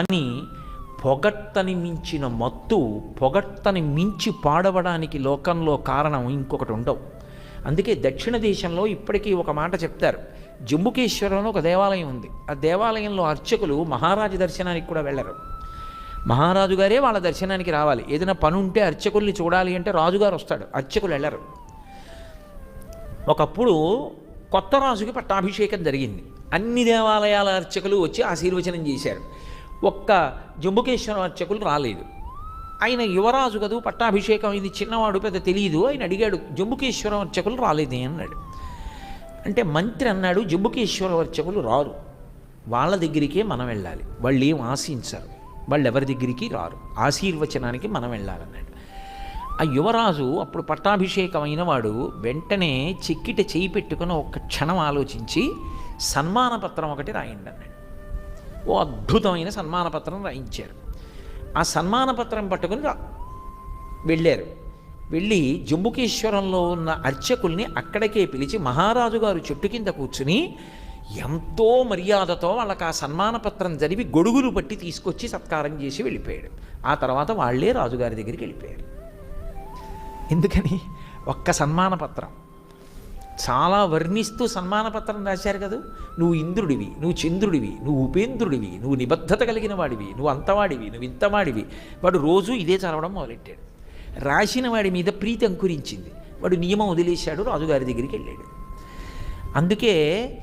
అని పొగట్టని మించిన మత్తు పొగట్టని మించి పాడవడానికి లోకంలో కారణం ఇంకొకటి ఉండవు. అందుకే దక్షిణ దేశంలో ఇప్పటికీ ఒక మాట చెప్తారు. జంబుకేశ్వరంలో ఒక దేవాలయం ఉంది. ఆ దేవాలయంలో అర్చకులు మహారాజు దర్శనానికి కూడా వెళ్ళరు. మహారాజు గారే వాళ్ళ దర్శనానికి రావాలి. ఏదైనా పని ఉంటే అర్చకుల్ని చూడాలి అంటే రాజుగారు వస్తాడు. అర్చకులు వెళ్ళరు. ఒకప్పుడు కొత్త రాజుకి పట్టాభిషేకం జరిగింది. అన్ని దేవాలయాల అర్చకులు వచ్చి ఆశీర్వచనం చేశారు. ఒక్క జంబుకేశ్వర అర్చకులు రాలేదు. ఆయన యువరాజు కదూ పట్టాభిషేకం ఇది చిన్నవాడు పెద్ద తెలియదు ఆయన అడిగాడు జంబుకేశ్వరం అర్చకులు రాలేదే? అన్నాడు. అంటే మంత్రి అన్నాడు జంబుకేశ్వరం అర్చకులు రారు. వాళ్ళ దగ్గరికే మనం వెళ్ళాలి. వాళ్ళు ఏం ఆశించరు. వాళ్ళు ఎవరి దగ్గరికి రారు. ఆశీర్వచనానికి మనం వెళ్ళాలన్నాడు. ఆ యువరాజు అప్పుడు పట్టాభిషేకం అయినవాడు వెంటనే చెక్కిట చేయి పెట్టుకుని ఒక్క క్షణం ఆలోచించి సన్మాన పత్రం ఒకటి రాయండి అన్నాడు ఓ అద్భుతమైన సన్మాన పత్రం రాయించారు. ఆ సన్మాన పత్రం పట్టుకుని వెళ్ళారు. వెళ్ళి జంబుకేశ్వరంలో ఉన్న అర్చకుల్ని అక్కడికే పిలిచి మహారాజు గారు చెట్టు కింద కూర్చుని ఎంతో మర్యాదతో వాళ్ళకి ఆ సన్మాన పత్రం జరిపి గొడుగులు పట్టి తీసుకొచ్చి సత్కారం చేసి వెళ్ళిపోయాడు. ఆ తర్వాత వాళ్ళే రాజుగారి దగ్గరికి వెళ్ళిపోయారు. ఎందుకని? ఒక్క సన్మాన పత్రం చాలా వర్ణిస్తూ సన్మాన పత్రం రాశారు కదా? నువ్వు ఇంద్రుడివి నువ్వు చంద్రుడివి నువ్వు ఉపేంద్రుడివి నువ్వు నిబద్ధత కలిగిన వాడివి నువ్వు అంతవాడివి నువ్వు ఇంతవాడివి. వాడు రోజు ఇదే చదవడం మొదలెట్టాడు. రాసిన వాడి మీద ప్రీతి అంకురించింది. వాడు నియమం వదిలేశాడు రాజుగారి దగ్గరికి వెళ్ళాడు. అందుకే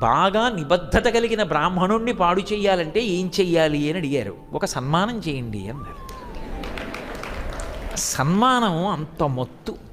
బాగా నిబద్ధత కలిగిన బ్రాహ్మణుణ్ణి పాడు చేయాలంటే ఏం చెయ్యాలి అని అడిగారు. ఒక సన్మానం చేయండి అన్నారు. సన్మానం అంత మొత్తు.